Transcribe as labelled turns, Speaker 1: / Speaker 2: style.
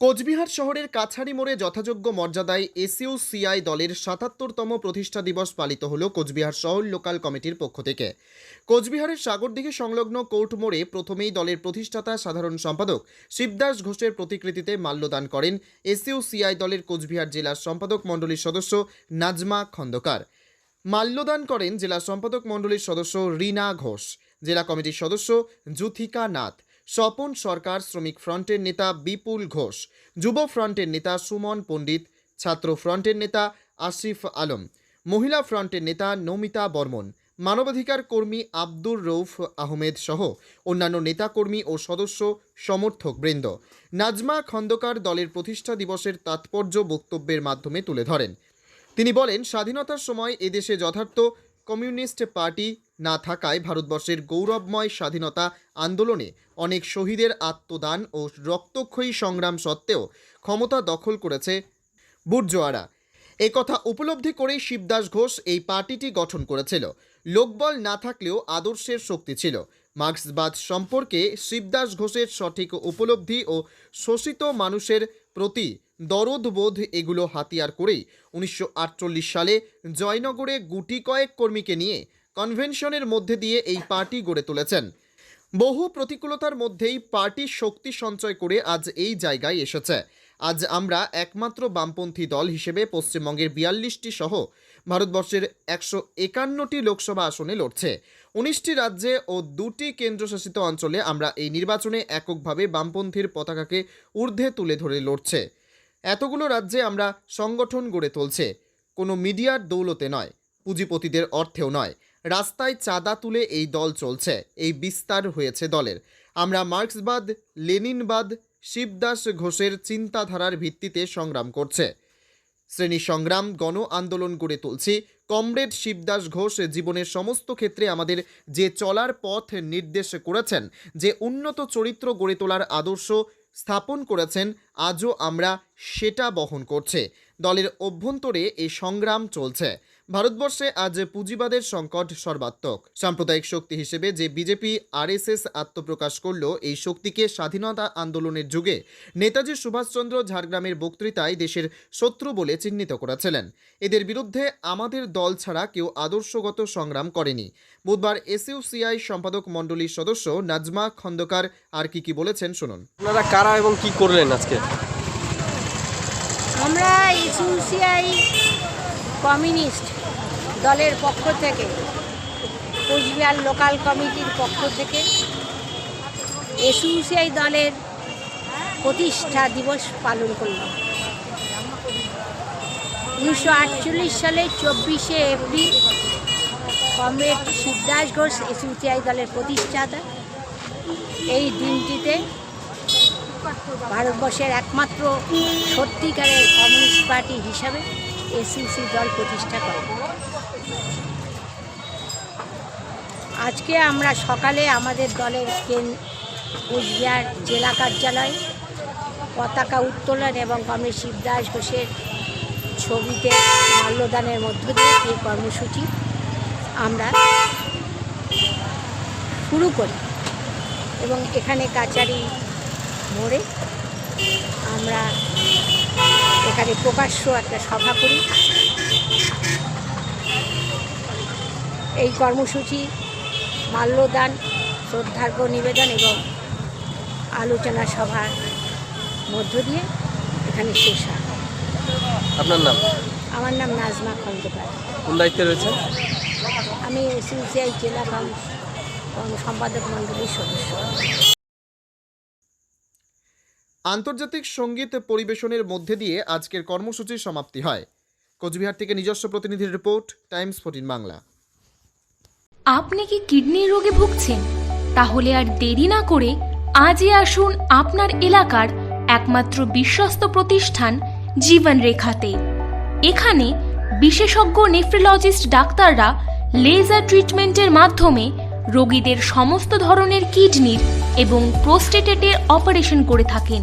Speaker 1: কোচবিহার শহরের কাছাড়ি মোড়ে যথাযোগ্য মর্যাদায় এসইউ সিআই দলের সাতাত্তরতম প্রতিষ্ঠা দিবস পালিত হল কোচবিহার শহর লোকাল কমিটির পক্ষ থেকে। কোচবিহারের সাগরদিঘি সংলগ্ন কোর্ট মোড়ে প্রথমেই দলের প্রতিষ্ঠাতা সাধারণ সম্পাদক শিবদাস ঘোষের প্রতিকৃতিতে মাল্যদান করেন এসইউ সিআই দলের কোচবিহার জেলার সম্পাদক মণ্ডলীর সদস্য নাজমা খন্দকার। মাল্যদান করেন জেলা সম্পাদক মণ্ডলীর সদস্য রীনা ঘোষ, জেলা কমিটির সদস্য জুথিকা নাথ স্বপন সরকার শ্রমিক ফ্রন্টের নেতা বিপুল ঘোষ, যুব ফ্রন্টের নেতা সুমন পণ্ডিত, ছাত্র ফ্রন্টের নেতা আসিফ আলম, মহিলা ফ্রন্টের নেতা নমিতা বর্মন, মানবাধিকার কর্মী আব্দুর রৌফ আহমেদ সহ অন্যান্য নেতাকর্মী ও সদস্য সমর্থক বৃন্দ নাজমা খন্দকার দলের প্রতিষ্ঠা দিবসের তাৎপর্য বক্তব্যের মাধ্যমে তুলে ধরেন। তিনি বলেন, স্বাধীনতার সময় এদেশে যথার্থ কমিউনিস্ট পার্টি না থাকায় ভারতবর্ষের গৌরবময় স্বাধীনতা আন্দোলনে অনেক শহীদের আত্মদান ও রক্তক্ষয়ী সংগ্রাম সত্ত্বেও ক্ষমতা দখল করেছে বুর্জোয়ারা। এ কথা উপলব্ধি করেই শিবদাস ঘোষ এই পার্টিটি গঠন করেছিল। লোকবল না থাকলেও আদর্শের শক্তি ছিল। মার্ক্সবাদ সম্পর্কে শিবদাস ঘোষের সঠিক উপলব্ধি ও শোষিত মানুষের প্রতি দরদবোধ এগুলো হাতিয়ার করেই উনিশশো আটচল্লিশ সালে জয়নগরে গুটি কয়েক কর্মীকে নিয়ে কনভেনশনের মধ্যে দিয়ে এই পার্টি গড়ে তুলেছেন। বহু প্রতিকূলতার মধ্যেই পার্টি শক্তি সঞ্চয় করে আজ এই জায়গায় এসেছে। আজ আমরা একমাত্র বামপন্থী দল হিসেবে পশ্চিমবঙ্গের বিয়াল্লিশটি সহ ভারতবর্ষের একশো একান্নটি লোকসভা আসনে লড়ছে। উনিশটি রাজ্যে ও দুটি কেন্দ্রশাসিত অঞ্চলে আমরা এই নির্বাচনে এককভাবে বামপন্থীর পতাকাকে ঊর্ধ্বে তুলে ধরে লড়ছে। এতগুলো রাজ্যে আমরা সংগঠন গড়ে তুলছে। কোনো মিডিয়ার দৌলতে নয়, পুঁজিপতিদের অর্থেও নয়। রাস্তায় চাঁদা তুলে এই দল চলছে, এই বিস্তার হয়েছে দলের। আমরা মার্ক্সবাদ, লেনিনবাদ, শিবদাস ঘোষের চিন্তাধারার ভিত্তিতে সংগ্রাম করছে। শ্রেণি সংগ্রাম, গণ আন্দোলন গড়ে তুলছি। কমরেড শিবদাস ঘোষ জীবনের সমস্ত ক্ষেত্রে আমাদের যে চলার পথ নির্দেশ করেছেন, যে উন্নত চরিত্র গড়ে তোলার আদর্শ স্থাপন করেছেন, আজও আমরা সেটা বহন করছে। দলের অভ্যন্তরে এই সংগ্রাম চলছে। ভারতবর্ষে আজ পুঁজিবাদের সংকট সর্বাত্মক। সাম্প্রদায়িক শক্তি হিসেবে যে বিজেপি আরএসএস আত্মপ্রকাশ করল এই শক্তিকে স্বাধীনতা আন্দোলনের যুগে নেতাজি সুভাষচন্দ্র ঝাড়গ্রামের বক্তৃতায় দেশের শত্রু বলে চিহ্নিত করেছিলেন। এদের বিরুদ্ধে আমাদের দল ছাড়া কেউ আদর্শগত সংগ্রাম করেনি। বুধবার এসইউসিআই সম্পাদক মণ্ডলীর সদস্য নাজমা খন্দকার আর কি কি বলেছেন শুনুন।
Speaker 2: আপনারা কারা এবং কি করলেন আজকে?
Speaker 3: আমরা ইসিউসিআই কমিউনিস্ট। দলের পক্ষ থেকে, কোচবিহার লোকাল কমিটির পক্ষ থেকে এসইউসিআই দলের প্রতিষ্ঠা দিবস পালন করল উনিশশো আটচল্লিশ সালে চব্বিশে April comrade Shibdas Ghosh SUCI দলের প্রতিষ্ঠাতা। এই দিনটিতে ভারতবর্ষের একমাত্র সত্যিকারের কমিউনিস্ট পার্টি হিসাবে এসিসি দল প্রতিষ্ঠা করে। আজকে আমরা সকালে আমাদের দলের কেন জেলা কার্যালয়, পতাকা উত্তোলন এবং কমরেড শিবদাস ঘোষের ছবিতে মাল্যদানের মধ্য দিয়ে এই কর্মসূচি আমরা শুরু করি এবং এখানে কাচারি মোড়ে আমরা এখানে প্রকাশ্য একটা সভা করি। এই কর্মসূচি মাল্যদান শ্রদ্ধার্ঘ্য নিবেদন এবং আলোচনা সভার মধ্য দিয়ে এখানে শেষ হয়।
Speaker 2: আপনার নাম?
Speaker 3: আমার নাম নাজমা খন্দকার।
Speaker 2: কোন দায়িত্বে রয়েছেন?
Speaker 3: আমি সিসিআই জেলা সম্পাদক মণ্ডলীর সদস্য।
Speaker 1: আন্তর্জাতিক সংগীত পরিবেশনের মধ্যে দিয়ে আজকের কর্মসূচির সমাপ্তি হয়। কোচবিহার থেকে নিজস্ব প্রতিনিধির রিপোর্ট, টাইমস ফোর্টিন বাংলা।
Speaker 4: আপনি কি কিডনি রোগে ভুগছেন? তাহলে আর দেরি না করে আজই আসুন আপনার এলাকার একমাত্র বিশ্বস্ত প্রতিষ্ঠান জীবন রেখাতে এখানে বিশেষজ্ঞ নেফ্রোলজিস্ট ডাক্তাররা লেজার ট্রিটমেন্টের মাধ্যমে রোগীদের সমস্ত ধরনের কিডনির এবং প্রোস্টেটেটের অপারেশন করে থাকেন।